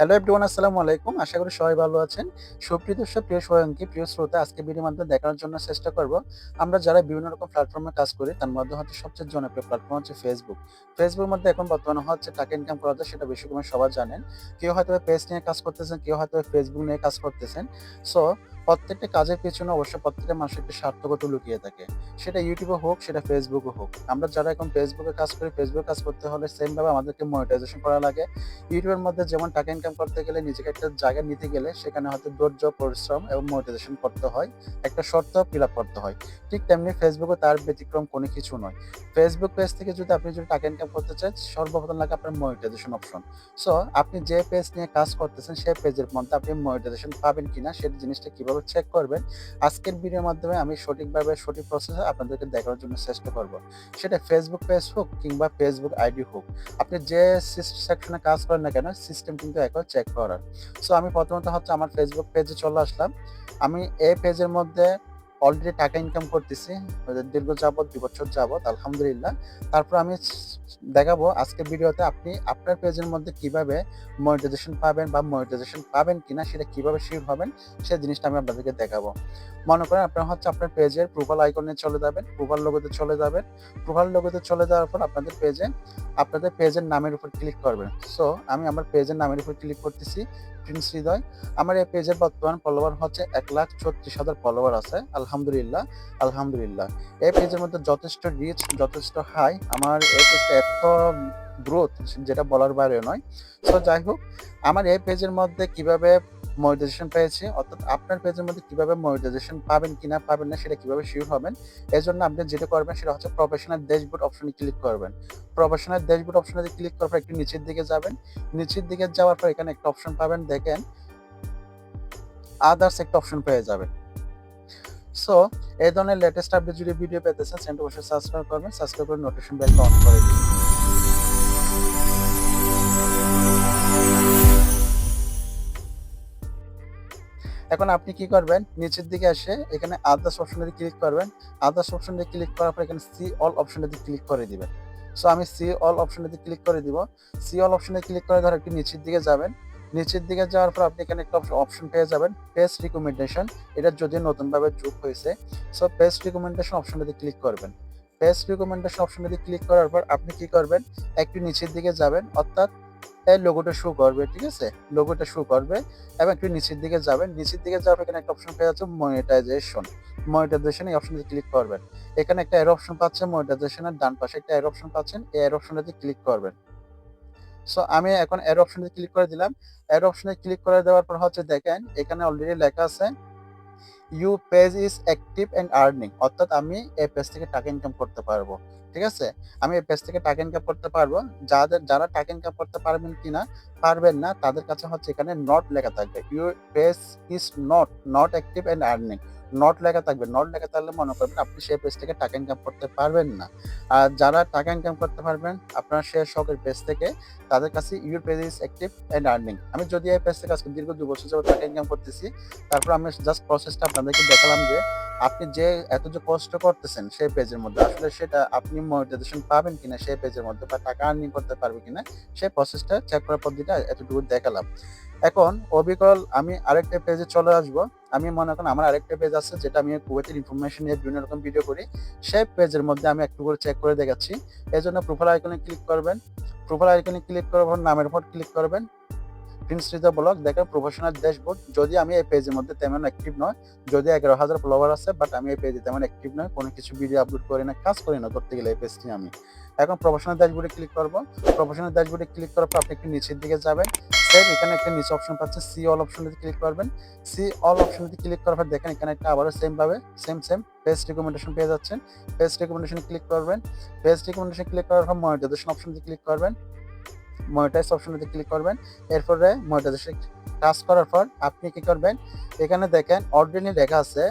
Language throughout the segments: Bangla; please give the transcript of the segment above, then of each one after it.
হ্যালো এভরিওয়ান আসসালামু আলাইকুম। আশা করি সবাই ভালো আছেন। সুপ্রিয় দর্শক, প্রিয় সয়ঙ্কি প্রিয় শ্রোতা, আজকে ভিডিওর মাধ্যমে দেখানোর জন্য চেষ্টা করব। আমরা যারা বিভিন্ন রকম প্ল্যাটফর্মে কাজ করি, তার মধ্যে হচ্ছে সবচেয়ে জনপ্রিয় প্ল্যাটফর্ম হচ্ছে ফেসবুক ফেসবুকের মধ্যে এখন বর্তমানে হচ্ছে টাকা ইনকাম করা যায়, সেটা বেশি কমে সবাই জানেন। কেউ হয়তো পেজ নিয়ে কাজ করতেছেন, কেউ হয়তো ফেসবুক নিয়ে কাজ করতেছেন। সো প্রত্যেকটা কাজের পিছনে অবশ্যই প্রত্যেকটা মানুষের একটি সার্থকতা লুকিয়ে থাকে। সেটা ইউটিউবে হোক, সেটা ফেসবুকে হোক। আমরা যারা এখন ফেসবুকে কাজ করি ফেসবুকে কাজ করতে হলে সেম ভাবে আমাদেরকে মনিটাইজেশন করা লাগে। ইউটিউবের মধ্যে যেমন টাকা ইনকাম করতে গেলে নিজেকে একটা জায়গা নিতে গেলে সেখানে হয়তো ধৈর্য, পরিশ্রম এবং মনিটাইজেশন করতে হয়। একটা শর্ত ফিল আপ করতে হয়। ঠিক তেমনি ফেসবুকে তার ব্যতিক্রম কোনো কিছু নয়। ফেসবুক পেজ থেকে যদি আপনি যদি টাকা ইনকাম করতে চান, সর্বপ্রথম লাগে আপনার মনিটাইজেশন অপশন সো আপনি যে পেজ নিয়ে কাজ করতেছেন, সেই পেজের মধ্যে আপনি মনিটাইজেশন পাবেন কিনা, সেই জিনিসটা কীভাবে চেক করবেন। আজকের ভিডিওর মাধ্যমে আমি সঠিকভাবে সঠিক প্রসেস আপনাদেরকে দেখানোর জন্য চেষ্টা করব। সেটা ফেসবুক পেজ হোক কিংবা ফেসবুক আইডি হোক। আপনি যে সেকশনে কাজ করেন না কেন সিস্টেম কিন্তু এখন চেক করার। সো আমি প্রথমত হচ্ছে আমার ফেসবুক পেজে চলে আসলাম। আমি এই পেজের মধ্যে অলরেডি টাকা ইনকাম করতেছি দীর্ঘ যাবৎ, দুই বছর যাবৎ, আলহামদুলিল্লাহ। তারপর আমি দেখাবো আজকের ভিডিওতে আপনি আপনার পেজের মধ্যে কীভাবে মনিটাইজেশন পাবেন বা মনিটাইজেশন পাবেন কিনা, সেটা কীভাবে শিওর হবেন সেই জিনিসটা আমি আপনাদেরকে দেখাবো। মনে করেন আপনারা হচ্ছে আপনার পেজের প্রোফাইল আইকনে চলে যাবেন প্রোফাইল লোগোতে চলে যাবেন। প্রোফাইল লোগোতে চলে যাওয়ার পর আপনাদের পেজে আপনাদের পেজের নামের উপর ক্লিক করবেন। সো আমি আমার পেজের নামের উপর ক্লিক করতেছি প্রিন্স হৃদয় আমার এই পেজের বর্তমান ফলোয়ার হচ্ছে এক লাখ ছত্রিশ হাজার ফলোয়ার আছে, আলহামদুলিল্লাহ। আলহামদুলিল্লাহ আলহামদুলিল্লাহ। এই পেজের মধ্যে যথেষ্ট রিচ যথেষ্ট হাই আমার এই পেজটা এত গ্রোথ যেটা বলার বাইরে নয়। সো যাই হোক, আমার এই পেজের মধ্যে কীভাবে মনিটাইজেশন পেয়েছি, অর্থাৎ আপনার পেজের মধ্যে কীভাবে মনিটাইজেশন পাবেন, কিনা পাবেন না, সেটা কীভাবে শিওর হবেন, এই জন্য আপনি যেটা করবেন সেটা হচ্ছে প্রফেশনাল ড্যাশবোর্ড অপশনে ক্লিক করবেন। প্রফেশনাল ড্যাশবোর্ড অপশনে ক্লিক করার পর একটু নিচের দিকে যাবেন, নিচের দিকে যাওয়ার পর এখানে একটা অপশন পাবেন, দেখেন আদার্স একটা অপশন পেয়ে যাবেন। সো এই ধরনের লেটেস্ট আপডেট যদি ভিডিও পেতে চান, চ্যানেলটা অবশ্যই সাবস্ক্রাইব করবেন সাবস্ক্রাইব করে নোটিফিকেশন বেলটা অন করে দিন এখন আপনি কি করবেন? নিচের দিকে এসে এখানে আদার্স অপশনে ক্লিক করবেন। আদার্স অপশনে ক্লিক করার পর এখানে সি অল অপশনে ক্লিক করে দিবেন। সো আমি সি অল অপশনে ক্লিক করে দিব। সি অল অপশনে ক্লিক করে ধর একটু নিচের দিকে যাবেন। নিচের দিকে যাওয়ার পর আপনি এখানে একটা অপশন পেয়ে যাবেন পেজ রিকমেন্ডেশন এটা যদি নতুনভাবে যোগ হয়েছে সো পেজ রিকমেন্ডেশন অপশনটাতে ক্লিক করবেন। পেজ রিকমেন্ডেশন অপশনটাতে ক্লিক করার পর আপনি কি করবেন? একটু নিচের দিকে যাবেন, অর্থাৎ এই লোগোটা শো করবে, ঠিক আছে? লোগোটা শো করবে, এবং একটু নিচের দিকে যাবেন। নিচের দিকে যাওয়ার পর এখানে একটা অপশন পেয়ে যাচ্ছে মনিটাইজেশন মনিটাইজেশন এই অপশনটাতে ক্লিক করবেন। এখানে একটা এর অপশন পাচ্ছেন মনিটাইজেশনের ডান পাশে একটা এর অপশন পাচ্ছেন, এই এর অপশনটাতে ক্লিক করবেন। সো আমি এখন এর অপশনে ক্লিক করে দিলাম। এর অপশনে ক্লিক করে দেওয়ার পর হচ্ছে দেখেন, এখানে অলরেডি লেখা আছে you page is active and earning অর্থাৎ আমি এই পেজ থেকে টাকা ইনকাম করতে পারব। ঠিক আছে? আমি এই পেজ থেকে টাকা ইনকাম করতে পারব। যাদের, যারা টাকা ইনকাম করতে পারবেন কিনা, পারবেন না, তাদের কাছে হচ্ছে এখানে নট লেখা থাকবে। Your page is not not active and earning not লেখা থাকবে। নট লেখা থাকলে মনে করবেন আপনি সেই পেজ থেকে টাকা ইনকাম করতে পারবেন না। আর যারা টাকা ইনকাম করতে পারবেন, আপনার সে শখের পেজ থেকে, তাদের কাছে your page is active and earning আমি যদি এই পেজ থেকে আজকে দীর্ঘ দু বছর যাবত টাকা ইনকাম করতেছি, তারপর আমি জাস্ট প্রসেসটা আপনাদেরকে দেখালাম যে, আপনি যে এত যে কষ্ট করতেছেন সেই পেজের মধ্যে, আসলে সেটা আপনি মনিটাইজেশন পাবেন কিনা সেই পেজের মধ্যে বা টাকা আর্নিং করতে পারবে কিনা সেই প্রসেসটা চেক করার পদ্ধতিটা এতটুকু দেখালাম। এখন অবিকল আমি আরেকটা পেজে চলে আসব। আমি মনে করেন আমার আরেকটা পেজ আছে যেটা আমি কুয়েতের ইনফরমেশন নিয়ে বিভিন্ন রকম ভিডিও করি। সেই পেজের মধ্যে আমি একটু করে চেক করে দেখাচ্ছি। এই জন্য প্রোফাইল আইকনে ক্লিক করবেন। প্রোফাইল আইকনে ক্লিক করার পর নামের উপর ক্লিক করবেন। প্রিন্স রিজা ব্লগ দেখেন প্রফেশনাল ড্যাশবোর্ড যদি আমি এই পেজের মধ্যে তেমন অ্যাক্টিভ নয়, যদি এগারো হাজার ফলোয়ার আছে বাট আমি এই পেজে তেমন অ্যাক্টিভ নয়, কোনো কিছু ভিডিও আপলোড করি না, কাজ করি না, করতে গেলে এই পেজটি আমি। এখন প্রফেশনাল ড্যাশবোর্ডে ক্লিক করব। প্রফেশনাল ড্যাশবোর্ডে ক্লিক করার পর আপনি একটু নিচের দিকে যাবেন। সেম এখানে একটা নিচে অপশন পাচ্ছেন সি অল অপশনটাতে ক্লিক করবেন। সি অল অপশনটাতে ক্লিক করার পর দেখেন এখানে একটা আবারও সেম ভাবে সেম সেম পেজ রিকমেন্ডেশন পেয়ে যাচ্ছেন। পেজ রিকমেন্ডেশন ক্লিক করবেন। পেজ রিকমেন্ডেশন ক্লিক করার পর মনিটাইজেশন অপশনতে ক্লিক করবেন। মনিটাইজ অপশনটাতে ক্লিক করবেন। এরপরে মনিটাইজেশন কাজ করার পর আপনি কি করবেন? এখানে দেখেন অর্ডিনারি লেখা আছে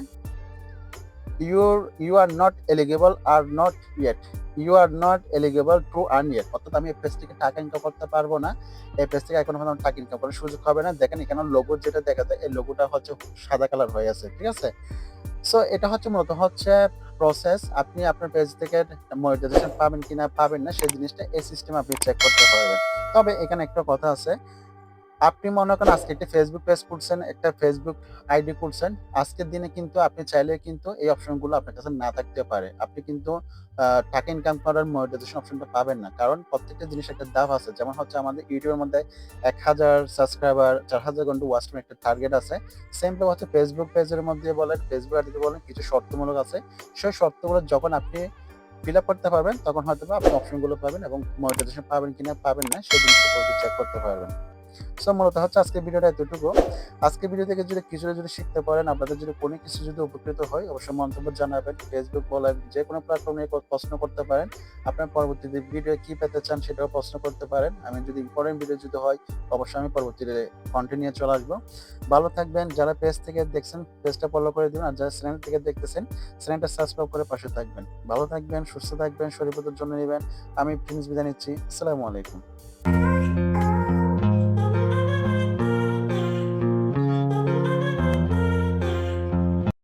your you are not eligible are not yet you are not eligible to earn yet অর্থাৎ আমি এই পেজ থেকে টাকা ইনকাম করতে পারব না। এই পেজ থেকে এখনও টাকা ইনকাম করার সুযোগ হবে না। দেখেন এখানে লোগো যেটা দেখা যায়, এই লোগোটা হচ্ছে সাদা কালার হয়ে আছে, ঠিক আছে? সো এটা হচ্ছে মূলত হচ্ছে প্রসেস আপনি আপনার পেজ থেকে মনিটাইজেশন পাবেন কিনা, পাবেন না, সেই জিনিসটা এই সিস্টেম আপনি চেক করতে পারবেন। তবে এখানে একটা কথা আছে আপনি মনে করেন আজকে একটা ফেসবুক পেজ খুলছেন, একটা ফেসবুক আইডি খুলছেন। আজকের দিনে কিন্তু আপনি চাইলে কিন্তু এই অপশনগুলো আপনার কাছে না থাকতে পারে। আপনি কিন্তু টাকা ইনকাম করার মনিটাইজেশন অপশনটা পাবেন না। কারণ প্রত্যেকটা জিনিস একটা ধাপ আছে। যেমন হচ্ছে আমাদের এর মধ্যে ১০০০ সাবস্ক্রাইবার, ৪০০০ ঘণ্টা ওয়াচ টাইম একটা টার্গেট আছে। সেম ভাবে হচ্ছে ফেসবুক পেজের মধ্যে বলেন, ফেসবুক আইডিতে বলেন কিছু শর্তমূলক আছে। সেই শর্তগুলো যখন আপনি ফিল আপ করতে পারবেন তখন হয়তোবা আপনি অপশনগুলো পাবেন এবং মনিটাইজেশন পাবেন কিনা পাবেন না সেই জিনিসটা চেক করতে পারবেন। সো মূলত হচ্ছে আজকের ভিডিওটা এতটুকু। আজকের ভিডিও থেকে যদি কিছুটা যদি শিখতে পারেন, আপনাদের যদি কোনো কিছু যদি উপকৃত হয় অবশ্যই মন্তব্য জানাবেন। ফেসবুক বলেন যেকোনো প্ল্যাটফর্মে প্রশ্ন করতে পারেন। আপনার পরবর্তীতে ভিডিও কি পেতে চান সেটাও প্রশ্ন করতে পারেন। আমি যদি ইম্পোর্টেন্ট ভিডিও যদি হয় অবশ্যই আমি পরবর্তীতে কন্টিনিউ চলে আসব। ভালো থাকবেন। যারা পেজ থেকে দেখছেন পেজটা ফলো করে দিবেন। আর যারা চ্যানেল থেকে দেখতেছেন চ্যানেলটা সাবস্ক্রাইব করে পাশে থাকবেন। ভালো থাকবেন, সুস্থ থাকবেন, শরীর জন্য নেবেন আমি প্রিন্স বিদায় নিচ্ছি। আসসালামু আলাইকুম।